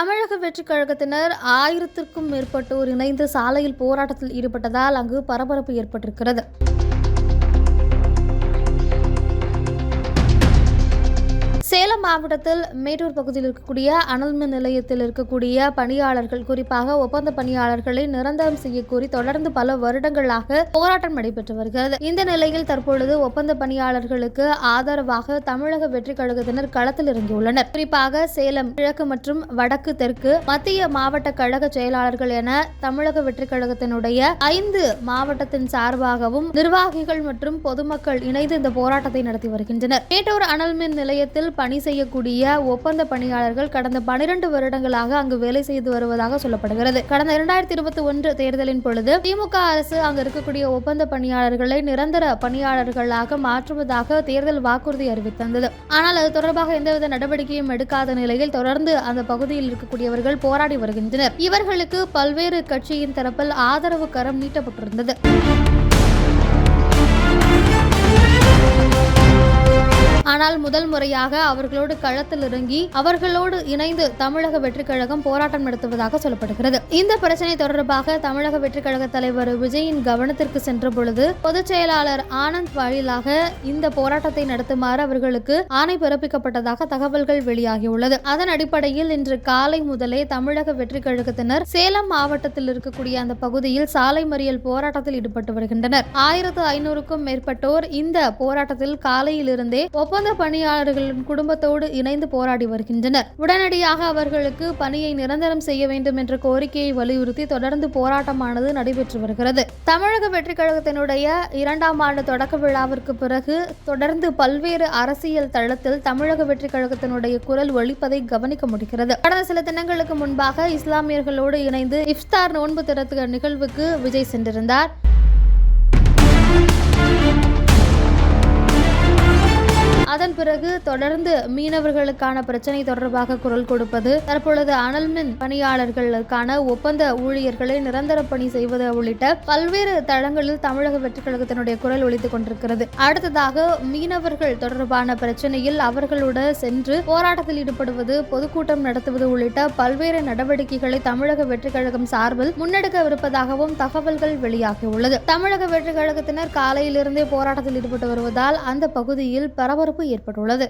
தமிழக வெற்றிக் கழகத்தினர் ஆயிரத்திற்கும் மேற்பட்டோர் இணைந்து சாலையில் போராட்டத்தில் ஈடுபட்டதால் அங்கு பரபரப்பு ஏற்பட்டிருக்கிறது. மாவட்டத்தில் மேட்டூர் பகுதியில் இருக்கக்கூடிய அனல்மின் நிலையத்தில் இருக்கக்கூடிய பணியாளர்கள் குறிப்பாக ஒப்பந்த பணியாளர்களை நிரந்தரம் செய்யக்கோரி தொடர்ந்து பல வருடங்களாக போராட்டம் நடைபெற்று வருகிறது. இந்த நிலையில் தற்பொழுது ஒப்பந்த பணியாளர்களுக்கு ஆதரவாக தமிழக வெற்றி கழகத்தினர் களத்தில் இறங்கியுள்ளனர். குறிப்பாக சேலம் கிழக்கு மற்றும் வடக்கு தெற்கு மத்திய மாவட்ட கழக செயலாளர்கள் என தமிழக வெற்றி கழகத்தினுடைய ஐந்து மாவட்டத்தின் சார்பாகவும் நிர்வாகிகள் மற்றும் பொதுமக்கள் இணைந்து இந்த போராட்டத்தை நடத்தி வருகின்றனர். மேட்டூர் அனல் மின் நிலையத்தில் பணி செய்யக்கூடிய ஒப்பந்த பணியாளர்கள் கடந்த பனிரெண்டு வருடங்களாக அங்கு வேலை செய்து வருவதாக சொல்லப்படுகிறது. கடந்த இரண்டாயிரத்தி இருபத்தி ஒன்று தேர்தலின் பொழுது திமுக அரசு அங்கு இருக்கக்கூடிய ஒப்பந்த பணியாளர்களை நிரந்தர பணியாளர்களாக மாற்றுவதாக தேர்தல் வாக்குறுதி அறிவித்தது ஆனால் அது தொடர்பாக எந்தவித நடவடிக்கையும் எடுக்காத நிலையில் தொடர்ந்து அந்த பகுதியில் இருக்கக்கூடியவர்கள் போராடி வருகின்றனர். இவர்களுக்கு பல்வேறு கட்சியின் தரப்பில் ஆதரவு கரம் நீட்டப்பட்டிருந்தது. ஆனால் முதல் முறையாக அவர்களோடு களத்தில் இறங்கி அவர்களோடு இணைந்து தமிழக வெற்றிக் கழகம் போராட்டம் நடத்துவதாக சொல்லப்படுகிறது. இந்த பிரச்சனை தொடர்பாக தமிழக வெற்றிக் கழக தலைவர் விஜயின் கவனத்திற்கு சென்ற பொழுது பொதுச் செயலாளர் ஆனந்த் வாயிலாக இந்த போராட்டத்தை நடத்துமாறு அவர்களுக்கு ஆணை பிறப்பிக்கப்பட்டதாக தகவல்கள் வெளியாகியுள்ளது. அதன் அடிப்படையில் இன்று காலை முதலே தமிழக வெற்றிக் கழகத்தினர் சேலம் மாவட்டத்தில் இருக்கக்கூடிய அந்த பகுதியில் சாலை மறியல் போராட்டத்தில் ஈடுபட்டு வருகின்றனர். ஆயிரத்து ஐநூறுக்கும் மேற்பட்டோர் இந்த போராட்டத்தில் காலையிலிருந்தே ஒப்பந்த பணியாளர்களின் குடும்பத்தோடு இணைந்து போராடி வருகின்றனர். உடனடியாக அவர்களுக்கு பணியை நிரந்தரம் செய்ய வேண்டும் என்ற கோரிக்கையை வலியுறுத்தி தொடர்ந்து போராட்டமானது நடைபெற்று வருகிறது. தமிழக வெற்றிக் கழகத்தினுடைய இரண்டாம் ஆண்டு தொடக்க விழாவிற்கு பிறகு தொடர்ந்து பல்வேறு அரசியல் தளத்தில் தமிழக வெற்றிக் கழகத்தினுடைய குரல் ஒழிப்பதை கவனிக்க முடிகிறது. கடந்த சில தினங்களுக்கு முன்பாக இஸ்லாமியர்களோடு இணைந்து இஃப்தார் நோன்பு திறத்துக நிகழ்வுக்கு விஜய் சென்றிருந்தார். பிறகு தொடர்ந்து மீனவர்களுக்கான பிரச்சனை தொடர்பாக குரல் கொடுப்பது தற்பொழுது அனல் மின் பணியாளர்களுக்கான ஒப்பந்த ஊழியர்களை நிரந்தர பணி செய்வது உள்ளிட்ட பல்வேறு தளங்களில் தமிழக வெற்றி கழகத்தினுடைய குரல் ஒழித்துக் கொண்டிருக்கிறது. அடுத்ததாக மீனவர்கள் தொடர்பான பிரச்சனையில் அவர்களோட சென்று போராட்டத்தில் ஈடுபடுவது பொதுக்கூட்டம் நடத்துவது உள்ளிட்ட பல்வேறு நடவடிக்கைகளை தமிழக வெற்றிக்கழகம் சார்பில் முன்னெடுக்கவிருப்பதாகவும் தகவல்கள் வெளியாகியுள்ளது. தமிழக வெற்றிக் கழகத்தினர் காலையிலிருந்தே போராட்டத்தில் ஈடுபட்டு வருவதால் அந்த பகுதியில் பரபரப்பு ஏற்பட்டுள்ளது